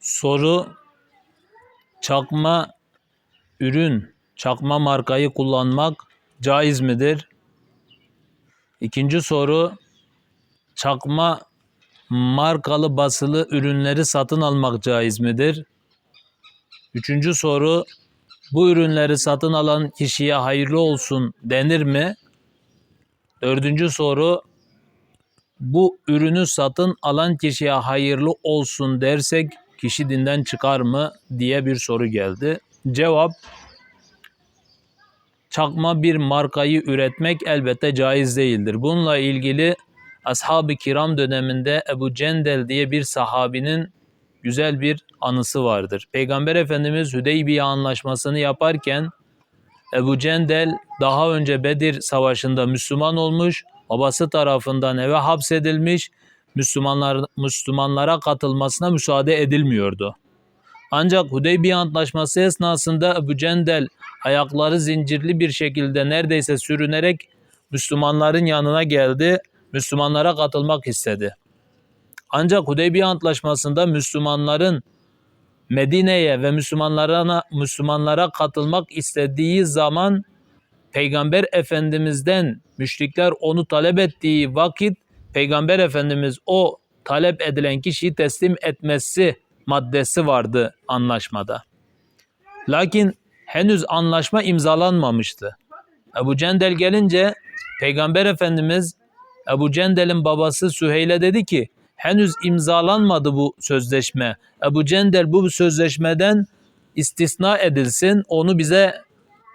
Soru çakma ürün, çakma markayı kullanmak caiz midir? İkinci soru çakma markalı basılı ürünleri satın almak caiz midir? Üçüncü soru bu ürünleri satın alan kişiye hayırlı olsun denir mi? Dördüncü soru bu ürünü satın alan kişiye hayırlı olsun dersek kişi dinden çıkar mı diye bir soru geldi. Cevap çakma bir markayı üretmek elbette caiz değildir. Bununla ilgili ashab-ı kiram döneminde Ebu Cendel diye bir sahabinin güzel bir anısı vardır. Peygamber Efendimiz Hüdeybiye anlaşmasını yaparken Ebu Cendel daha önce Bedir Savaşı'nda Müslüman olmuş, babası tarafından eve hapsedilmiş, Müslümanlar, Müslümanlara katılmasına müsaade edilmiyordu. Ancak Hudeybiye Antlaşması esnasında Ebu Cendel ayakları zincirli bir şekilde neredeyse sürünerek Müslümanların yanına geldi, Müslümanlara katılmak istedi. Ancak Hudeybiye Antlaşması'nda Müslümanların Medine'ye ve Müslümanlara Müslümanlara katılmak istediği zaman Peygamber Efendimiz'den müşrikler onu talep ettiği vakit Peygamber Efendimiz o talep edilen kişiyi teslim etmesi maddesi vardı anlaşmada. Lakin henüz anlaşma imzalanmamıştı. Ebu Cendel gelince Peygamber Efendimiz Ebu Cendel'in babası Süheyl'e dedi ki henüz imzalanmadı bu sözleşme. Ebu Cendel bu sözleşmeden istisna edilsin, onu bize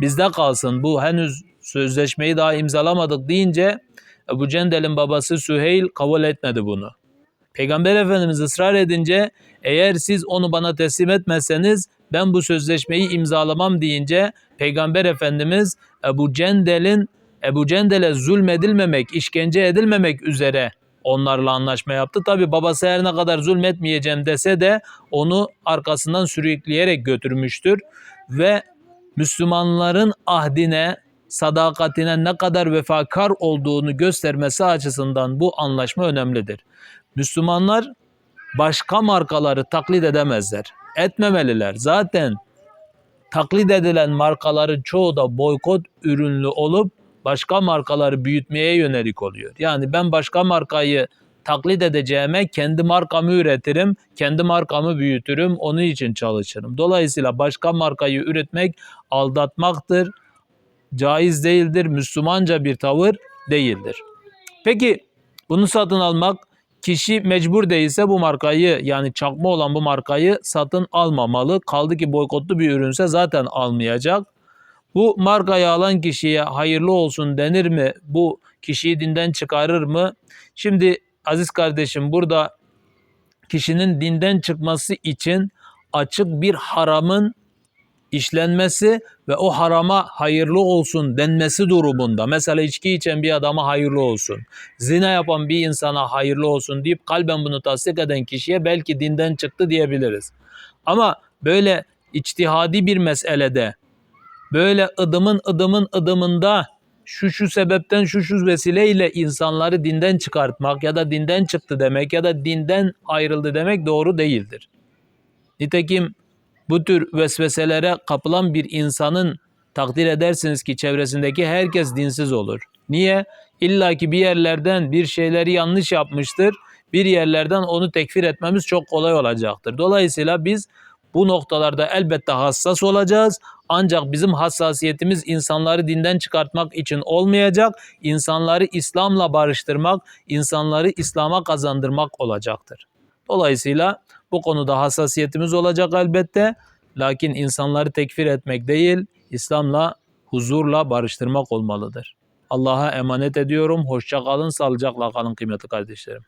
bizde kalsın. Bu henüz sözleşmeyi daha imzalamadık deyince Ebu Cendel'in babası Süheyl kabul etmedi bunu. Peygamber Efendimiz ısrar edince eğer siz onu bana teslim etmezseniz ben bu sözleşmeyi imzalamam deyince Peygamber Efendimiz Ebu Cendel'in Ebu Cendel'e zulmedilmemek, işkence edilmemek üzere onlarla anlaşma yaptı. Tabi babası her ne kadar zulmetmeyeceğim dese de onu arkasından sürükleyerek götürmüştür ve Müslümanların ahdine, sadakatine ne kadar vefakar olduğunu göstermesi açısından bu anlaşma önemlidir. Müslümanlar başka markaları taklit edemezler. Etmemeliler. Zaten taklit edilen markaların çoğu da boykot ürünlü olup başka markaları büyütmeye yönelik oluyor. Yani ben başka markayı taklit edeceğime kendi markamı üretirim, kendi markamı büyütürüm, onun için çalışırım. Dolayısıyla başka markayı üretmek aldatmaktır, caiz değildir, Müslümanca bir tavır değildir. Peki bunu satın almak kişi mecbur değilse bu markayı yani çakma olan bu markayı satın almamalı. Kaldı ki boykotlu bir ürünse zaten almayacak. Bu markayı alan kişiye hayırlı olsun denir mi? Bu kişiyi dinden çıkarır mı? Şimdi aziz kardeşim burada kişinin dinden çıkması için açık bir haramın işlenmesi ve o harama hayırlı olsun denmesi durumunda. Mesela içki içen bir adama hayırlı olsun. Zina yapan bir insana hayırlı olsun deyip kalben bunu tasdik eden kişiye belki dinden çıktı diyebiliriz. Ama böyle içtihadi bir meselede böyle ıdımın ıdımın ıdımında şu şu sebepten şu şu vesileyle insanları dinden çıkartmak ya da dinden çıktı demek ya da dinden ayrıldı demek doğru değildir. Nitekim bu tür vesveselere kapılan bir insanın takdir edersiniz ki çevresindeki herkes dinsiz olur. Niye? İlla ki bir yerlerden bir şeyleri yanlış yapmıştır. Bir yerlerden onu tekfir etmemiz çok kolay olacaktır. Dolayısıyla biz bu noktalarda elbette hassas olacağız. Ancak bizim hassasiyetimiz insanları dinden çıkartmak için olmayacak. İnsanları İslam'la barıştırmak, insanları İslam'a kazandırmak olacaktır. Dolayısıyla bu konuda hassasiyetimiz olacak elbette. Lakin insanları tekfir etmek değil, İslam'la huzurla barıştırmak olmalıdır. Allah'a emanet ediyorum. Hoşça kalın, sağlıcakla kalın kıymetli kardeşlerim.